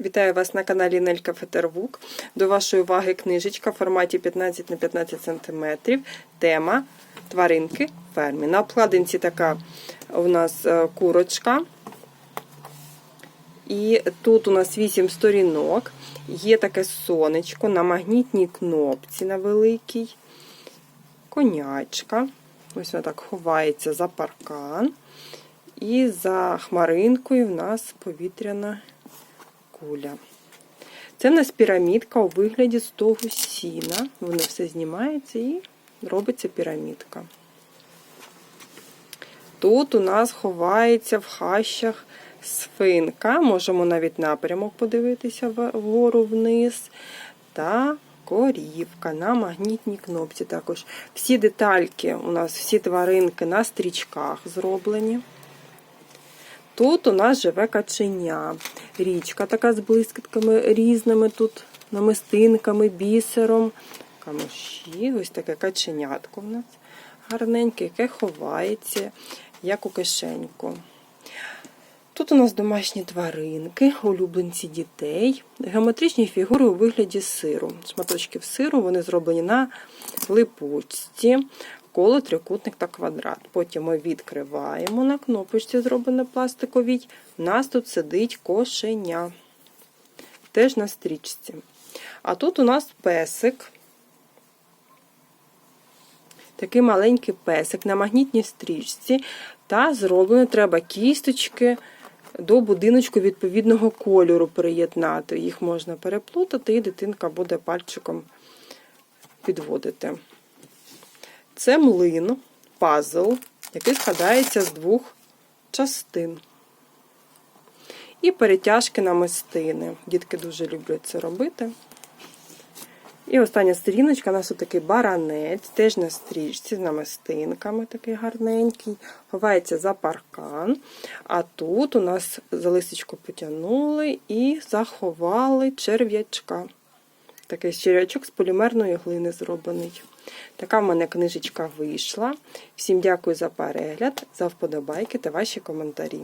Вітаю вас на каналі Нелька Фетервук. До вашої уваги книжечка в форматі 15 на 15 см. Тема тваринки фермі. На обкладинці така у нас е, курочка. І тут у нас 8 сторінок. Є таке сонечко на магнітній кнопці на великій. Конячка. Ось вона так ховається за паркан. І за хмаринкою в нас повітряна куля. Це в нас пірамідка у вигляді з того сіна. Воно все знімається і робиться пірамідка. Тут у нас ховається в хащах свинка. Можемо навіть напрямок подивитися вгору вниз. Та корівка на магнітній кнопці. Також всі детальки у нас, всі тваринки на стрічках зроблені. Тут у нас живе каченя. Річка така з блискітками різними тут намистинками, бісером. Камуші, ось таке каченятко в нас гарненьке, яке ховається, як у кишеньку. Тут у нас домашні тваринки, улюбленці дітей, геометричні фігури у вигляді сиру. Шматочків сиру вони зроблені на липучці, коло, трикутник та квадрат. Потім ми відкриваємо на кнопочці, зроблене пластиковій. У нас тут сидить кошеня. Теж на стрічці. А тут у нас песик. Такий маленький песик на магнітній стрічці. Та зроблено треба кісточки до будиночку відповідного кольору приєднати. Їх можна переплутати, і дитинка буде пальчиком підводити. Це млин, пазл, який складається з двох частин. І перетяжки на мистини. Дітки дуже люблять це робити. І остання сторіночка у нас такий баранець, теж на стрічці з намистинками, такий гарненький. Ховається за паркан. А тут у нас за листочку потягнули і заховали черв'ячка. Такий черв'ячок з полімерної глини зроблений. Така в мене книжечка вийшла. Всім дякую за перегляд, за вподобайки та ваші коментарі.